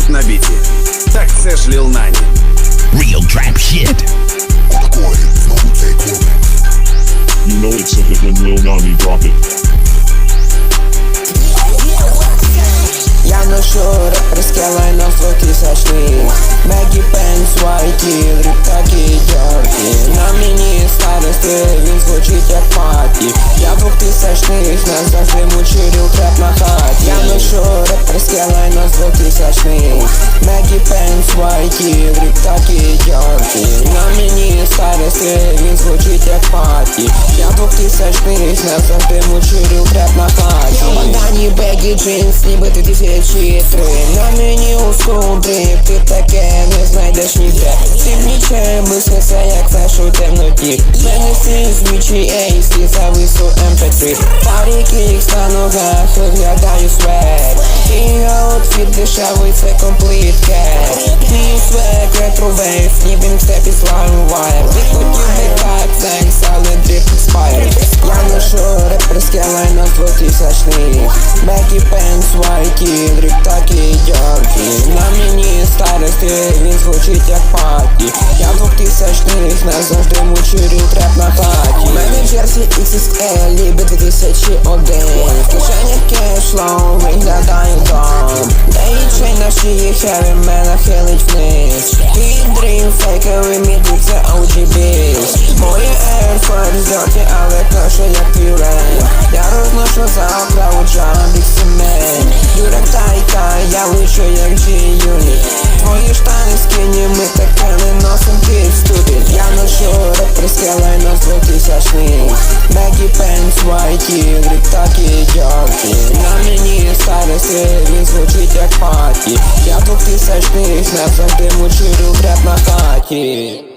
тут на біті? Так це ж Ліл Нані. Real trap shit. You know it's a hit when Lil Nani drop it. Я ношу реперське лайно в двохтисячний Мегі Пенс, Вайті, дріб такі дьорті На мені старости, він звучить як паті Я двохтисячних, не завжди мучирів треп на хаті з двохтисячний Мегі Пенс, Вайті, дріб такі дьорті На мені старости, він звучить як паті Я двохтисячних, не завжди мучирів треп на хаті Богдані, бегі, джинс, ніби ти тисячі три. На мені у скудрі, ти таке не знайдеш ніде. Сильніче мислиться, як флеш у темноті. Мене всі звичі ейсі, завису МП3 Паріки їх на ногах, виглядаю свек І аутфіт дешевий, це компліт кет. Мій свек, ретро вейв, ніби мстеп із лаймвайр Так, тhanks, але дріп expired Я ношу реперське лайно 2000 Бекі Пенс, Вайті, дріб такі дьорті На мені старости, він звучить як паті. Я двохтисячних, не завжди мучирів треп на хаті. Мене Джерсі XXL, лібе 2001 В кишенях кешлоу, виглядаю дом. Дейчей на шиї хеві, мене хилить вниз лечу як G-Unit. Твої штани скині, ми таке не носим під студент Я ношу реперське лайно з 2000 Бекі Пенс, Вайті, гріб такі дьорті На мені старости, він звучить як паті. Я двохтисячних, не завжди мучу треп на хаті